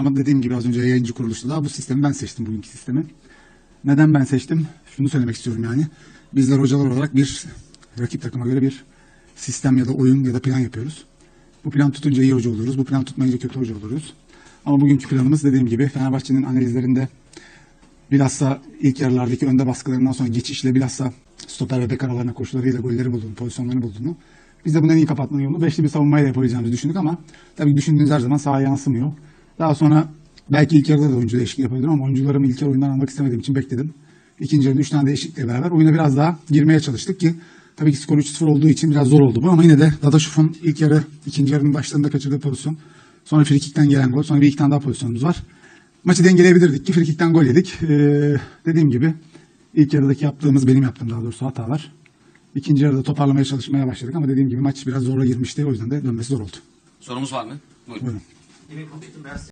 ama dediğim gibi az önce yayıncı kuruluşta da bu sistemi ben seçtim bugünkü sistemi. Neden ben seçtim? Şunu söylemek istiyorum yani. Bizler hocalar olarak bir rakip takıma göre bir sistem ya da oyun ya da plan yapıyoruz. Bu plan tutunca iyi hoca oluyoruz. Bu plan tutmayınca kötü hoca oluyoruz. Ama bugünkü planımız dediğim gibi Fenerbahçe'nin analizlerinde bilhassa ilk yarılardaki önde baskılarından sonra geçişle bilhassa stoper ve bek aralarına koşularıyla golleri bulduğunu, pozisyonlarını bulduğunu. Biz de bunu en iyi kapatmanın yolunu beşli bir savunmayla yapabileceğimizi düşündük ama tabii düşündüğünüz her zaman sahaya yansımıyor. Daha sonra belki ilk yarıda da oyuncu değişikliği yapabilirim ama oyuncularımı ilk yarı oyundan almak istemediğim için bekledim. İkinci yarıda üç tane değişiklikle beraber oyuna biraz daha girmeye çalıştık ki tabii ki skor 3-0 olduğu için biraz zor oldu bu ama yine de Dadaşuf'un ilk yarı, ikinci yarının başlarında kaçırdığı pozisyon. Sonra frikikten gelen gol. Sonra bir iki tane daha pozisyonumuz var. Maçı dengeleyebilirdik ki frikikten gol yedik. Ee, dediğim gibi ilk yarıdaki yaptığımız, benim yaptığım daha doğrusu hatalar. İkinci yarıda toparlamaya çalışmaya başladık ama dediğim gibi maç biraz zora girmişti. O yüzden de dönmesi zor oldu. Sorumuz var mı? Buyurun. Buyurun.